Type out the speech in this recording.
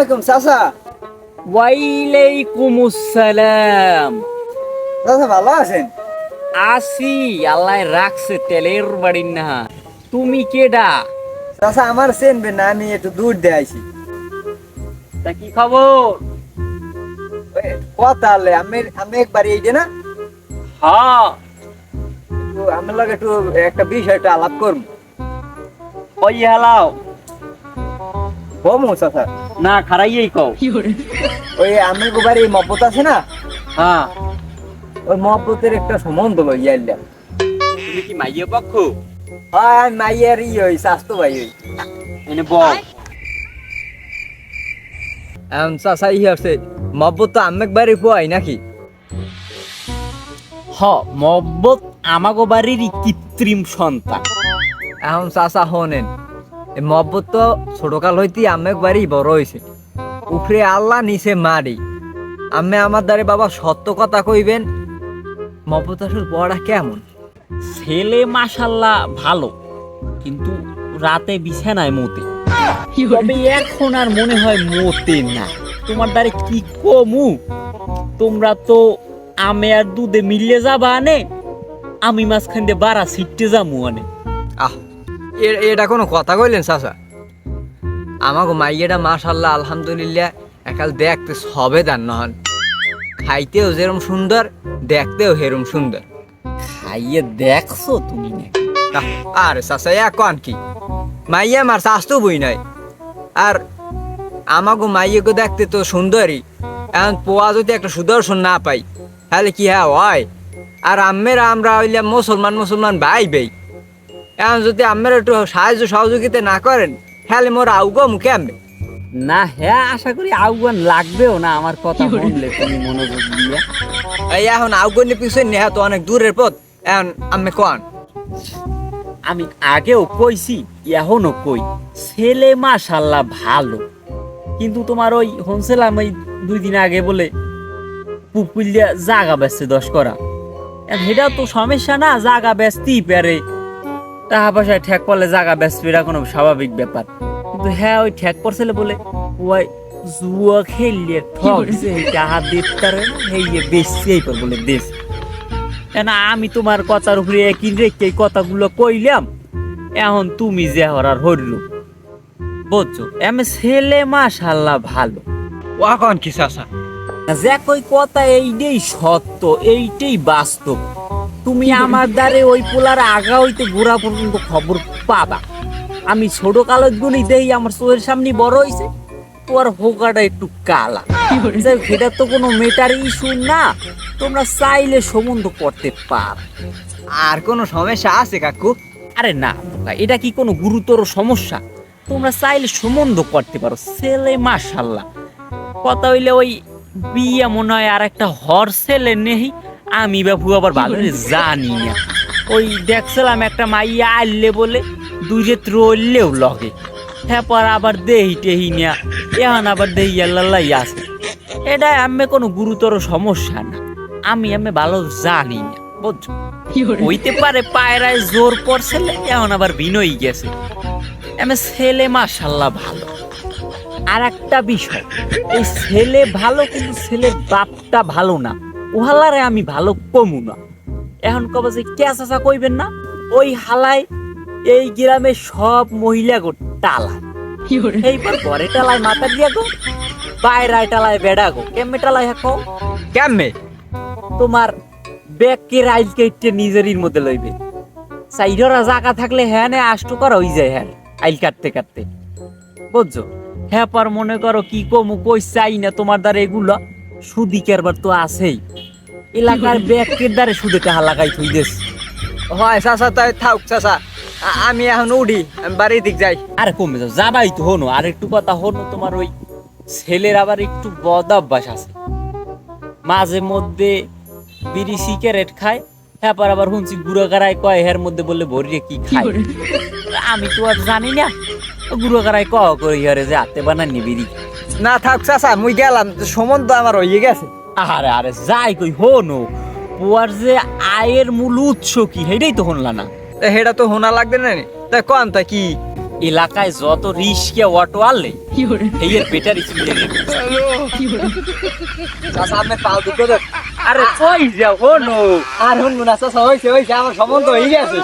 আলাইকুম চাচা। ওয়াইলাইকুম আসসালাম চাচা ভালো আছেন? আসি আল্লাহ রাখছে তেলের বাড়ি না। তুমি কেডা? চাচা আমার না আমি একটু দূর দিয়ে আইছি। তা কি খবর? কথা আমি আমি একবার এই না? হ্যাঁ। আমার লগে একটু একটা বিষয়টা আলাপ করব। ওই হালাও। বমু চাচা। না খারাইয়েই কও। ওই আমি গোবার এই মহব্বত আছে না? হ্যাঁ। ওই মহব্বতের একটা সম্বন্ধ লই আইলাম। তুমি কি মাইয়ে পক্ষ? হয় আমি মাইয়ের ই হই স্বাস্থ্য ভাই হই এনে বল। এখন চাচা ই আছে মহব্বত তো আমি একবারই পোয়াই নাকি? হ মব্বত আমাগো বাড়ির কৃত্রিম সন্তান। এখন চাচা হনেন। এই মহব্বত তো ছোটকাল হইতে আমি একবারই বড় হয়েছে উপরে আল্লাহ নিচে মারি। আমি আমার দ্বারে বাবা সত্য কথা কইবেন মহব্বত আসলে বড়া কেমন? ছেলে মাশাল্লাহ ভালো কিন্তু রাতে বিছানায় মতে তবে এখন আর মনে হয় মতে না। তোমার দ্বারে কি কমু? তোমরা তো আমে আর দুধে মিললে যাবা আনে আমি মাঝখান দিয়ে বাড়া সিটতে যামু আনে। আহ এটা কোনো কথা কইলেন, চাচা? আমাকে মাইয়েটা মাশাল্লাহ আলহামদুলিল্লাহ, একাল দেখতে সবে দান নহন। খাইতেও যেরম সুন্দর, দেখতেও হেরম সুন্দর। খাইয়ে দেখছ তুমি আর চাচা এক কন কি? মাইয়া মার স্বাস্থ্য বই নাই। আর আমাকে মাইয়াকে দেখতে তো সুন্দরই। এখন পোয়া যদি একটা সুদর্শন না পাই, তাহলে কি হ্যাঁ হয়? আর আম্মেরা আমরা হইলে মুসলমান মুসলমান ভাই ভাই এখন যদি আম্মেরা একটু সাহায্য সহযোগিতা না করেন তাহলে মোর আউগো মুখে আম্মে না হ্যাঁ আশা করি আহ্বান লাগবেও না আমার কথা শুনলে তুমি মনোযোগ দিয়ে। এই এখন আউগনের পিছনে নেহা তো অনেক দূরের পথ এখন আম্মে কন? আমি আগেও কইছি এখনও কই ছেলে মাশাল্লাহ ভালো। কিন্তু তোমার ওই হনছিলাম ওই দুই দিন আগে বলে পুকুলিয়া জাগা বেচছে দশ করা। সেটা তো সমস্যা না জাগা বেচতেই পারে। টাকা পয়সায় ঠেক পড়লে জাগা এটা কোনো স্বাভাবিক ব্যাপার। কিন্তু হ্যাঁ ওই ঠেক পড়ছিল বলে ওই জুয়া খেললে ঠকছে টাকা দিতে পারে না হেয়ে বেচছেই বলে দেশ। না আমি তোমার কথার উপরে একই রেখে এই কথাগুলো কইলাম এখন তুমি যে হরার হইল। বুঝছ? আমি ছেলে মাশাল্লাহ ভালো। ও কন কি চাচা? যে কই কথা এইটাই সত্য এইটাই বাস্তব। তুমি আমার দ্বারে ওই পোলার আগা হইতে গোড়া পর্যন্ত খবর পাবা। আমি ছোট কালত গুলি দেই আমার চোখের সামনে বড় হইছে। তোমার হোকাটা একটু কালা। সেটা তো কোনো মেটার ইস্যু না। তোমরা চাইলে সম্বন্ধ করতে পার। আর কোনো সমস্যা আছে কাকু? আরে না এটা কি কোনো গুরুতর সমস্যা? তোমরা চাইলে সম্বন্ধ করতে পারো ছেলে মাশাল্লাহ। কথা হইলে ওই বিয়ে মনে হয় আর একটা হর ছেলে নেই। আমি বাপু আবার ভালো করে জানি না। ওই দেখছিলাম একটা মাইয়া আইলে বলে দুই রেত রইলেও লগে। হ্যাঁ পর আবার দেহি টেহি নিয়া এখন আবার দেহি আল্লাহ আছে। এটা আমি কোনো গুরুতর সমস্যা না। আমি আমি ভালো জানি না বুঝছ? হইতে পারে পায়রায় জোর পড়ছে এখন আবার বিনয়ী গেছে। আমি ছেলে মাশাল্লাহ ভালো। আর একটা বিষয় এই ছেলে ভালো কিন্তু ছেলের বাপটা ভালো না। ওহালারে আমি ভালো কমু না। এখন কবে যে কে চাচা কইবেন না? ওই হালায় এই গ্রামে সব মহিলা গো টালা এইবার ঘরে টালায় মাথা দিয়া গো বাইরায় টালায় বেড়া গো। কেমনে টালায় হাকো কেমনে? তোমার ব্যাগকে রাইল কেটে নিজেরই মধ্যে লইবে। সাইডরা জায়গা থাকলে হ্যাঁ নে আষ্ট করা হই যায় হ্যাঁ আইল কাটতে কাটতে। বুঝছ? হ্যাঁ পার মনে করো কি কমু কই চাই না তোমার দ্বারা এগুলা। সুদি কারবার তো আছেই। এলাকার ব্যাগকের দ্বারে সুদে টাকা লাগাই থই দেশ হয় চাচা তাই থাক চাচা। আমি এখন উঠি আমি বাড়ির দিক যাই। আরে কমে যাও যাবাই তো হনো আর একটু কথা হনো তোমার ওই ছেলের আবার একটু বদ অভ্যাস আছে। মাঝে মধ্যে বিড়ি সিগারেট খায় হ্যাঁ আবার শুনছি গুড়া গাড়াই কয় হের মধ্যে বললে ভরিয়ে কি খায়? আমি তো আর জানি না। গুড়া গাড়াই ক কই হরে যে হাতে বানানি বিড়ি না থাক চাচা মুই গেলাম। সম্বন্ধ আমার হয়ে গেছে। আরে আরে যাই কই হনো পোয়ার যে আয়ের মূল উৎস কি সেটাই তো হনলা না? তা সেটা তো হোনা লাগবে না নি। তা কন তা কি? এলাকায় যত রিস্কে অটো আনলে এই এর বেটার স্পিডে চাচা আপনি পাও দুটো দেখ আরে কই যাও হনো আর হুন মুনা চাচা হয়েছে হয়েছে আমার সম্বন্ধ হয়ে গেছে।